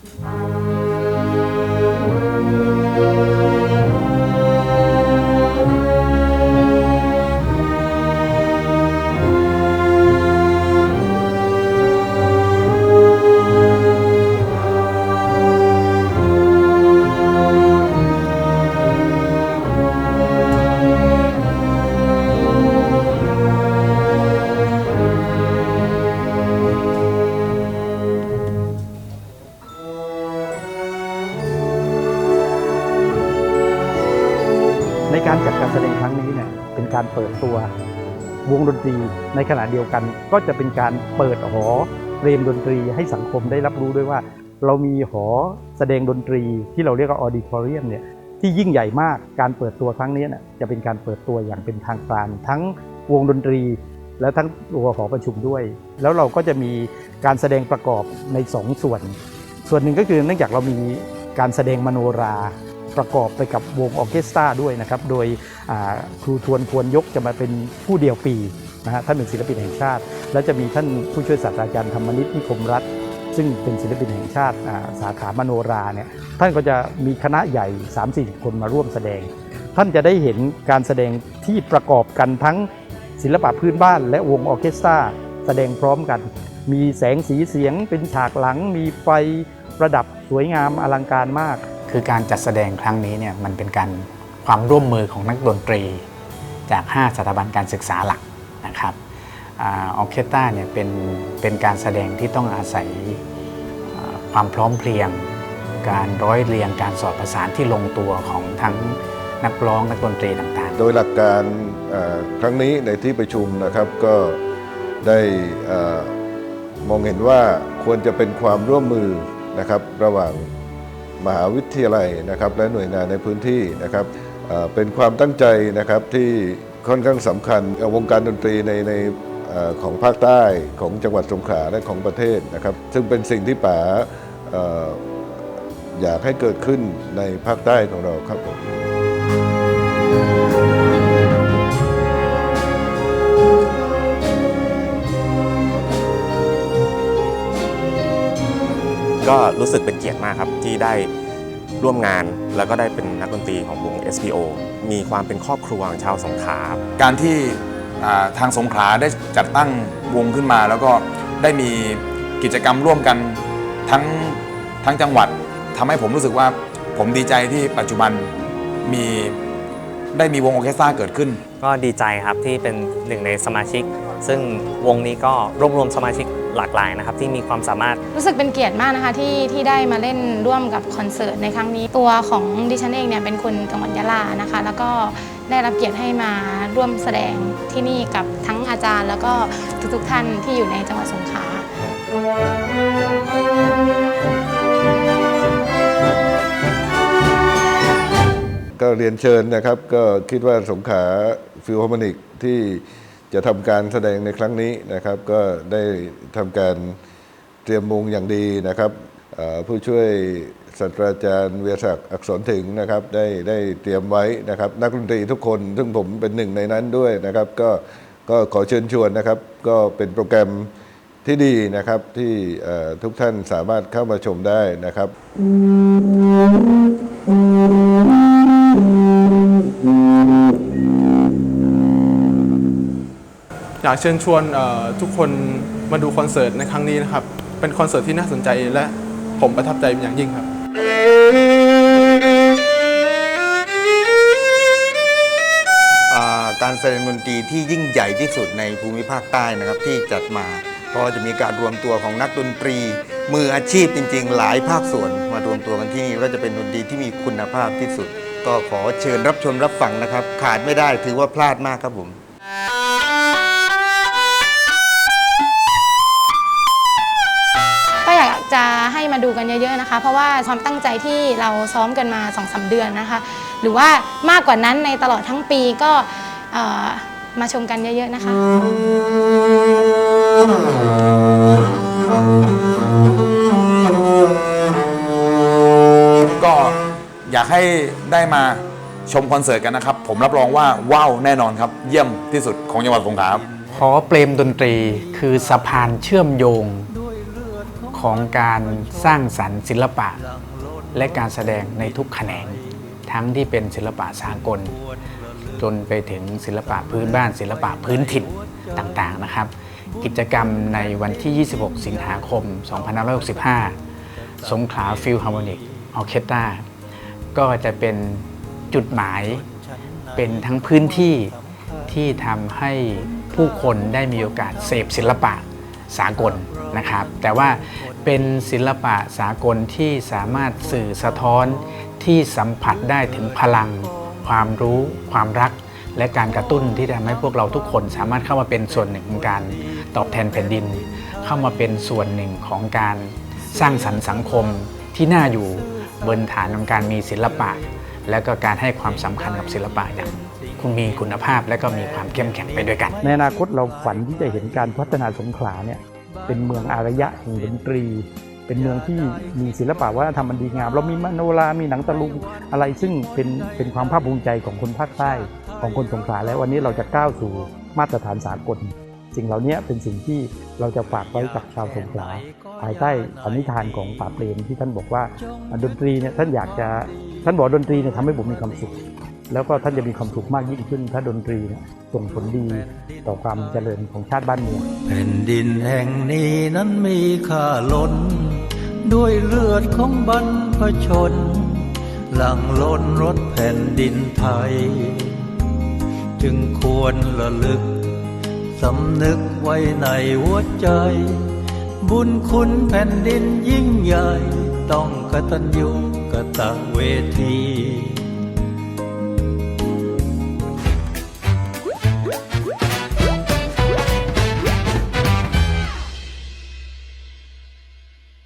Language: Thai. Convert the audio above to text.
ใน การเปิดตัววงดนตรีในขณะเดียวกันก็จะเป็นการเปิดหอเรียนดนตรีให้สังคมได้รับรู้ด้วยว่า เรามีหอแสดงดนตรีที่เราเรียกว่าออดิทอเรียมเนี่ยที่ยิ่งใหญ่มากการเปิดตัวครั้งนี้นี่ยจะเป็นการเปิดตัวอย่างเป็นทางการทั้งวงดนตรี และทั้งตัวหอประชุมด้วย แล้วเราก็จะมีการแสดงประกอบในสองส่วน ส่วนหนึ่งก็คือเนื่องจากเรามีการแสดงมโนรา ประกอบไปกับวงออเคสตราด้วยนะครับ โดยครูทวนควรยกจะมาเป็นผู้เดียวปีนะฮะท่านเป็นศิลปินแห่งชาติ แล้วจะมีท่านผู้ช่วยศาสตราจารย์ธรรมนิตนิคมรัตน์ซึ่งเป็นศิลปินแห่งชาติสาขามโนราเนี่ยท่านก็จะมีคณะใหญ่ 3-4 คนมาร่วมแสดง ท่านจะได้เห็นการแสดงที่ประกอบกันทั้งศิลปะพื้นบ้านและวงออเคสตราแสดงพร้อมกัน มีแสงสีเสียงเป็นฉากหลังมีไฟประดับสวยงามอลังการมาก คือการจัดแสดงครั้งนี้เนี่ยมันเป็นการความร่วมมือของนักดนตรี จาก 5 สถาบันการศึกษาหลักนะครับออเคสตราเนี่ยเป็นเป็นการแสดงที่ต้องอาศัยความพร้อมเพรียง การร้อยเรียงการสอดประสานที่ลงตัวของทั้งนักร้องนักดนตรีต่างๆ โดยหลักการครั้งนี้ในที่ประชุมนะครับก็ได้อมองเห็นว่าควรจะเป็นความร่วมมือนะครับระหว่าง มหาวิทยาลัยนะครับและหน่วยงานในพื้นที่นะครับเป็นความตั้งใจนะครับที่ค่อนข้างสำคัญวงการดนตรีในในอของภาคใต้ของจังหวัดสงขลาและของประเทศนะครับ ซึ่งเป็นสิ่งที่ป๋าเอ่ออยากให้เกิดขึ้นในภาคใต้ของเราครับผม ก็รู้สึกเป็นเกียรติมากครับที่ได้ร่วมงานแล้วก็ได้เป็นนักดนตรีของวง SPO มีความเป็นครอบครัวของชาวสงขลาการที่อ่าทางสงขลาได้จัดตั้งวงขึ้นมา แล้วก็ได้มีกิจกรรมร่วมกันทั้งทั้งจังหวัดทำให้ผมรู้สึกว่าผมดีใจที่ปัจจุบันมีได้มีวงออร์เคสตราเกิดขึ้น ก็ดีใจครับที่เป็นหนึ่งในสมาชิก ซึ่งวงนี้ก็รวบรวมสมาชิก หลากหลายนะครับที่มีความสามารถ รู้สึกเป็นเกียรติมากนะคะที่ที่ได้มาเล่นร่วมกับคอนเสิร์ตในครั้งนี้ ตัวของดิฉันเองเนี่ยเป็นคนจังหวัดยะลานะคะ แล้วก็ได้รับเกียรติให้มาร่วมแสดงที่นี่กับทั้งอาจารย์ แล้วก็ทุกๆท่านที่อยู่ในจังหวัดสงขลาก็เรียนเชิญนะครับ ก็คิดว่าสงขลาฟิลฮาร์โมนิกที่ จะทำการแสดงในครั้งนี้นะครับ ก็ได้ทำการเตรียมวงอย่างดีนะครับผู้ช่วยศาสตราจารย์เวียศักดิ์อักษรถึงนะครับได้ได้เตรียมไว้นะครับ นักดนตรีทุกคน ซึ่งผมเป็นหนึ่งในนั้นด้วยนะครับ ก็ก็ขอเชิญชวนนะครับ ก็เป็นโปรแกรมที่ดีนะครับที่ทุกท่านสามารถเข้ามาชมได้นะครับอ ยากเชิญชวนทุกคนมาดูคอนเสิร์ตในครั้งนี้นะครับ เป็นคอนเสิร์ตที่น่าสนใจและผมประทับใจเป็นอย่างยิ่งครับการแสดงดนตรีที่ยิ่งใหญ่ที่สุดในภูมิภาคใต้นะครับที่จัดมา เพราะจะมีการรวมตัวของนักดนตรี มืออาชีพจริง ๆ หลายภาคส่วนมารวมตัวกันที่นี่ก็จะเป็นดนตรีที่มีคุณภาพที่สุด ก็ขอเชิญรับชมรับฟังนะครับ ขาดไม่ได้ถือว่าพลาดมากครับผม จะให้มาดูกันเยอะๆนะคะ เพราะว่าความตั้งใจที่เราซ้อมกันมา2อสเดือนนะคะ หรือว่ามากกว่านั้นในตลอดทั้งปีก็เอ่อมาชมกันเยอะๆนะคะก็อยากให้ได้มาชมคอนเสิร์ตกันนะครับ ผมรับรองว่าว้าวแน่นอนครับ เยี่ยมที่สุดของจังหวัดสงขลาครับหอเปรมดนตรีคือสะพานเชื่อมโยง ของการสร้างสรรค์ศิลปะ และการแสดงในทุกแขนง ทั้งที่เป็นศิลปะสากล จนไปถึงศิลปะพื้นบ้านศิลปะพื้นถิ่นต่างๆนะครับ กิจกรรมในวันที่ 26 สิงหาคม 2565 สงขลาฟิลฮาร์โมนิกออเคสตราก็จะเป็นจุดหมายเป็นทั้งพื้นที่ที่ทำให้ผู้คนได้มีโอกาสเสพศิลปะ สากลนะครับ แต่ว่าเป็นศิลปะสากลที่สามารถสื่อสะท้อนที่สัมผัสได้ถึงพลัง ความรู้ ความรัก และการกระตุ้นที่ทำให้พวกเราทุกคนสามารถเข้ามาเป็นส่วนหนึ่งของการตอบแทนแผ่นดิน เข้ามาเป็นส่วนหนึ่งของการสร้างสรรค์สังคมที่น่าอยู่บนฐานของการมีศิลปะ และก็การให้ความสำคัญกับศิลปะอย่างคุณมีคุณภาพและก็มีความเข้มแข็งไปด้วยกัน ในอนาคตเราฝันที่จะเห็นการพัฒนาสงขลาเนี่ยเป็นเมืองอารยะแห่งดนตรี เป็นเมืองที่มีศิลปะวัฒนธรรมอันดีงามเรามีมโนรา มีหนังตะลุงอะไรซึ่งเป็นเป็นความภาคภูมิใจของคนภาคใต้ของคนสงขลาแล้ววันนี้เราจะก้าวสู่มาตรฐานสากลสิ่งเหล่านี้เป็นสิ่งที่เราจะฝากไว้กับชาวสงขลาภายใต้ปณิธานของป่าเปรมที่ท่านบอกว่าดนตรีเนี่ยท่านอยากจะ ท่านบอกดนตรีเนี่ยทำให้ผมมีความสุข แล้วก็ท่านจะมีความสุขมากยิ่งขึ้น ถ้าดนตรีเนี่ยส่งผลดีต่อความเจริญของชาติบ้านเมืองแผ่นดินแห่งนี้นั้นมีค่าล้น ด้วยเลือดของบรรพชน หลังล้นรถแผ่นดินไทย จึงควรระลึกสำนึกไว้ในหัวใจ บุญคุณแผ่นดินยิ่งใหญ่ ต้องกตัญญูกตเวที